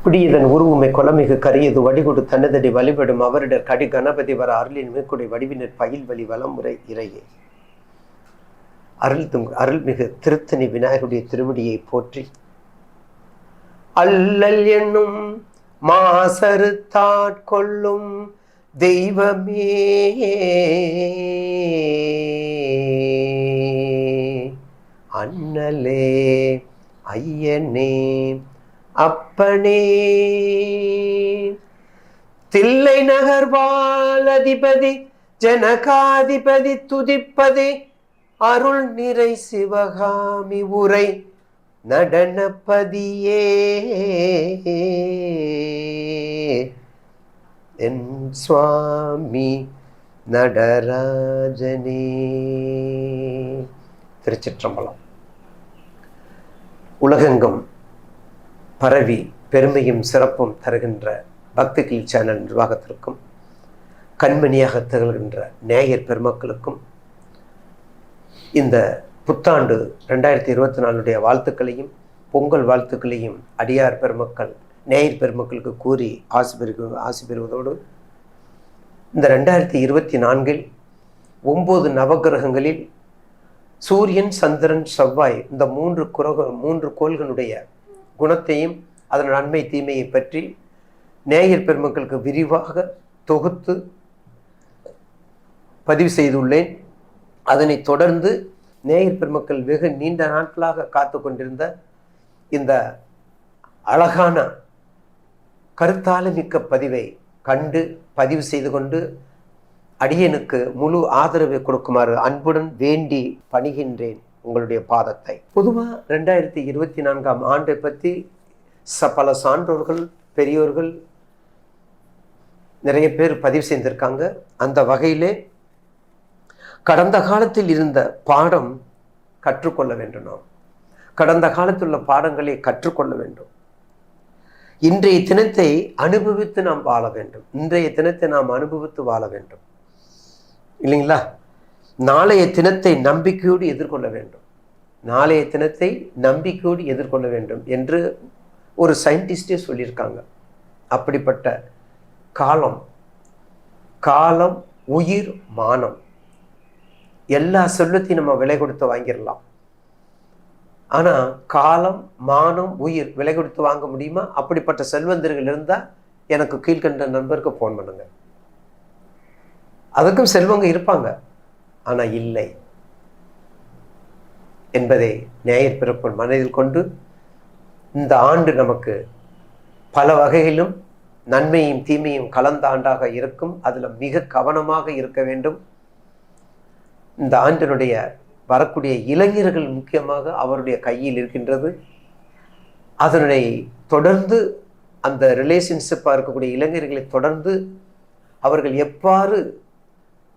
இப்படி உருவமை உருவுமை கொலமிகு கரியது வடிகொடு தன்னதடி வழிபடும் அவரிடர் கடி கணபதி வர அருளின் மேற்கொடை வடிவினர் பயில் வழி வலமுறை இறையே. அருள் தும் அருள்மிகு திருத்தணி விநாயகருடைய திருவடியை போற்றி. அல்லல் என்னும் மாசறுத்தாட்கொள்ளும் தெய்வமே. அண்ணலே ஐயனே அப்பனே. தில்லை நகர்வால் அதிபதி ஜனகாதிபதி துதிப்பதி அருள் நிறை சிவகாமி உரை நடனப்பதியே. என் சுவாமி நடராஜனே. திருச்சிற்றம்பலம். உலகெங்கும் பரவி பெருமையும் சிறப்பும் தருகின்ற பக்திகில் சேனல் நிர்வாகத்திற்கும் கண்மணியாக திகழ்கின்ற நேயர் பெருமக்களுக்கும் இந்த புத்தாண்டு ரெண்டாயிரத்தி இருபத்தி நாலுடைய வாழ்த்துக்களையும் பொங்கல் வாழ்த்துக்களையும் அடியார் பெருமக்கள் நேயர் பெருமக்களுக்கு கூறி ஆசி பெரு ஆசி பெறுவதோடு இந்த ரெண்டாயிரத்தி இருபத்தி நான்கில் ஒம்பது நவகிரகங்களில் சூரியன் சந்திரன் செவ்வாய் இந்த மூன்று குரக மூன்று கோள்களுடைய குணத்தையும் அதன் நன்மை தீமையை பற்றி நேயர் பெருமக்களுக்கு விரிவாக தொகுத்து பதிவு செய்துள்ளேன். அதனை தொடர்ந்து நேயர் பெருமக்கள் வெகு நீண்ட நாட்களாக காத்து கொண்டிருந்த இந்த அழகான கருத்தாலமிக்க பதிவை கண்டு பதிவு செய்து கொண்டு அடியனுக்கு முழு ஆதரவை கொடுக்குமாறு அன்புடன் வேண்டி பணிகின்றேன். உங்களுடைய பாதத்தை. பொதுவாக ரெண்டாயிரத்தி இருபத்தி நான்காம் ஆண்டை பற்றி ச பல சான்றோர்கள் பெரியோர்கள் நிறைய பேர் பதிவு செய்திருக்காங்க. அந்த வகையிலே கடந்த காலத்தில் இருந்த பாடம் கற்றுக்கொள்ள வேண்டும் நாம். கடந்த காலத்தில் உள்ள பாடங்களை கற்றுக்கொள்ள வேண்டும். இன்றைய தினத்தை அனுபவித்து நாம் வாழ வேண்டும். இன்றைய தினத்தை நாம் அனுபவித்து வாழ வேண்டும். இல்லைங்களா? நாளைய தினத்தை நம்பிக்கையோடு எதிர்கொள்ள வேண்டும். நாளைய தினத்தை நம்பிக்கையோடு எதிர்கொள்ள வேண்டும் என்று ஒரு சயின்டிஸ்டே சொல்லியிருக்காங்க. அப்படிப்பட்ட காலம் காலம் உயிர் மானம். எல்லா செல்வத்தையும் நம்ம விலை கொடுத்து வாங்கிடலாம். ஆனால் காலம் மானம் உயிர் விலை கொடுத்து வாங்க முடியுமா? அப்படிப்பட்ட செல்வந்தர்கள் இருந்தால் எனக்கு கீழ்கண்ட நண்பருக்கு ஃபோன் பண்ணுங்க. அதுக்கும் செல்வங்க இருப்பாங்க. ஆனால் இல்லை என்பதை நேயர் பிறப்பு மனதில் கொண்டு இந்த ஆண்டு நமக்கு பல வகையிலும் நன்மையும் தீமையும் கலந்த ஆண்டாக இருக்கும். அதில் மிக கவனமாக இருக்க வேண்டும். இந்த ஆண்டினுடைய வரக்கூடிய இளைஞர்கள் முக்கியமாக அவருடைய கையில் இருக்கின்றது. அதனுடைய தொடர்ந்து அந்த ரிலேஷன்ஷிப்பாக இருக்கக்கூடிய இளைஞர்களை தொடர்ந்து அவர்கள் எவ்வாறு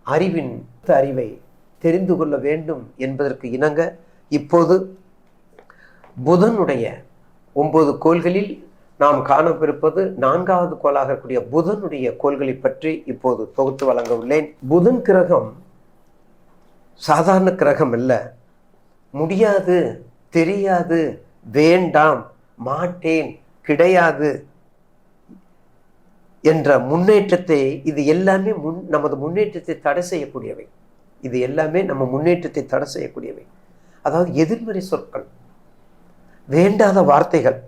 அறிவின் அறிவை தெரிந்து கொள்ள வேண்டும் என்பதற்கு இணங்க இப்போது புதனுடைய ஒன்பது கோள்களில் நாம் காணப்பிருப்பது நான்காவது கோளாக இருக்கக்கூடிய புதனுடைய கோள்களை பற்றி இப்போது தொகுத்து வழங்க உள்ளேன். புதன் கிரகம் சாதாரண கிரகம் அல்ல. முடியாது தெரியாது வேண்டாம் மாட்டேன் கிடையாது என்ற முன்னேற்றத்தை இது எல்லாமே முன் நமது முன்னேற்றத்தை தடை செய்யக்கூடியவை. இது எல்லாமே நம்ம முன்னேற்றத்தை தடை செய்யக்கூடியவை. அதாவது எதிர்மறை சொற்கள் வேண்டாத வார்த்தைகள்.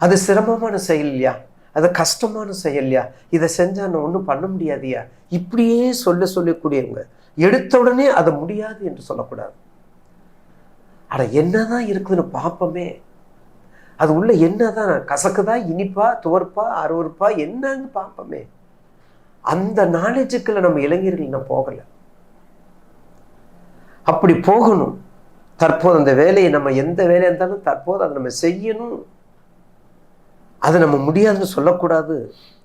அது சிரமமான செயல் இல்லையா? அது கஷ்டமான செயல் இல்லையா? இதை செஞ்சால் நான் ஒன்றும் பண்ண முடியாதியா? இப்படியே சொல்ல சொல்லக்கூடியவங்க எடுத்த உடனே அதை முடியாது என்று சொல்லக்கூடாது. ஆனால் என்னதான் இருக்குதுன்னு பார்ப்போமே அது உள்ள என்னதான்? கசக்குதா? இனிப்பா? துவர்ப்பா? அருவறுப்பா என்னன்னு பார்ப்போமே. அந்த நாலேஜுக்குள்ள நம்ம இளைஞர்கள் இன்னும் போகலை. அப்படி போகணும். தற்போது அந்த வேலையை நம்ம எந்த வேலையாக இருந்தாலும் தற்போது அதை நம்ம செய்யணும். அது நம்ம முடியாதுன்னு சொல்லக்கூடாது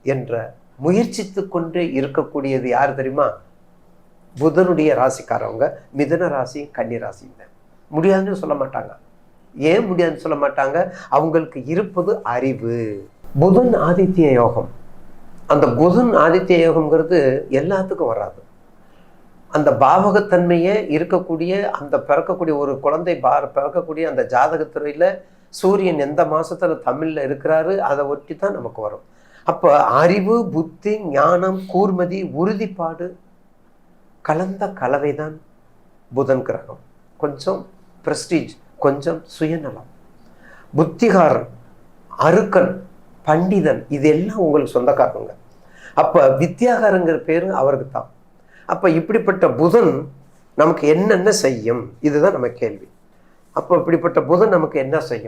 என்ற முயற்சித்து கொண்டு இருக்கக்கூடியது யார் தெரியுமா? புதனுடைய ராசிக்காரவங்க. மிதன ராசியும் கன்னி ராசியும் தான். முடியாதுன்னு சொல்ல மாட்டாங்க. ஏன் முடியாதுன்னு சொல்ல மாட்டாங்க? அவங்களுக்கு இருப்பது அறிவு. புதன் ஆதித்ய யோகம். அந்த புதன் ஆதித்ய யோகம்ங்கிறது எல்லாத்துக்கும் வராது. அந்த பாவகத்தன்மையை இருக்கக்கூடிய அந்த பிறக்கக்கூடிய ஒரு குழந்தை பா பிறக்கக்கூடிய அந்த ஜாதகத்துறையில் சூரியன் எந்த மாதத்தில் தமிழில் இருக்கிறாரு அதை ஒட்டி தான் நமக்கு வரும். அப்போ அறிவு புத்தி ஞானம் கூர்மதி உறுதிப்பாடு கலந்த கலவை தான் புதன் கிரகம். கொஞ்சம் ப்ரெஸ்டீஜ் கொஞ்சம் சுயநலம். புத்திகாரன் அருக்கன் பண்டிதன் இதெல்லாம் உங்களுக்கு சொந்தக்காரங்க. அப்போ வித்யாகாரங்கிற பேர் அவருக்கு தான் அப்போ இப்படிப்பட்ட புதன் நமக்கு என்னென்ன செய்யும்? இதுதான் நம்ம கேள்வி. அப்போ இப்படிப்பட்ட புதன் நமக்கு என்ன செய்யும்?